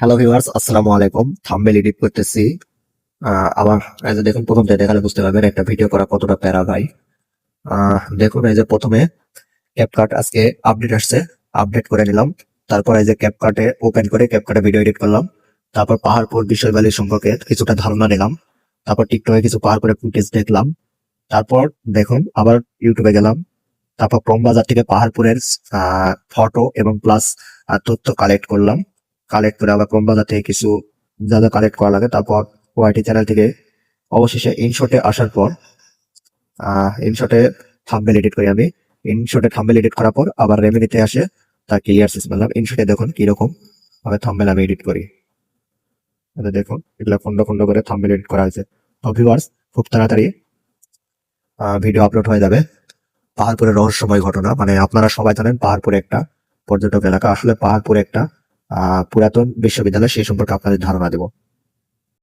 Hello viewers আসসালামু আলাইকুম। Thumbnail edit করতেছি। আবার এই যে দেখুন, প্রথম থেকে দেখালে বুঝতে পারবেন একটা ভিডিও করা কতটা প্যারা ভাই। দেখুন এই যে প্রথমে ক্যাপকাট আজকে আপডেট আসছে। আপডেট করে নিলাম। তারপর এই যে ক্যাপকাটে ওপেন করে ক্যাপকাটে ভিডিও এডিট করলাম। তারপর পাহাড়পুর বিষয়বালী সম্পর্কে কিছুটা ধারণা নিলাম। তারপর টিকটকে কিছু পাহাড়পুরের ফুটেজ দেখলাম। তারপর দেখুন, আবার ইউটিউবে গেলাম। তারপর ক্রম বাজার থেকে পাহাড়পুরের ফটো এবং প্লাস তথ্য কালেক্ট করলাম। কালেক্ট করে আবার ক্রম থেকে কিছু যা কালেক্ট করা লাগে, তারপর ওয়াইটি চ্যানেল থেকে অবশেষে ইনশটে আসার পর ইনশটে থাম্বেল এডিট করি আমি। ইনশটে থাম্বেল এডিট করার পর আবার রেমেডিতে আসে তার ক্লিয়ার সিস্টেম পেলাম ইনশটে দেখুন কীরকম ভাবে থাম্বেল আমি এডিট করি। এটা দেখুন, এগুলো খন্ড খন্ড করে থাম্বেল এডিট করা হয়েছে। তো ভিউয়ার্স খুব তাড়াতাড়ি ভিডিও আপলোড হয়ে যাবে। পাহাড়পুরের রহস্যময় ঘটনা মানে আপনারা সবাই জানেন পাহাড়পুরে একটা পর্যটক এলাকা। আসলে পাহাড়পুরে একটা পুরাতন বিশ্ববিদ্যালয় সেই সম্পর্কে আপনাদের ধারণা দেব।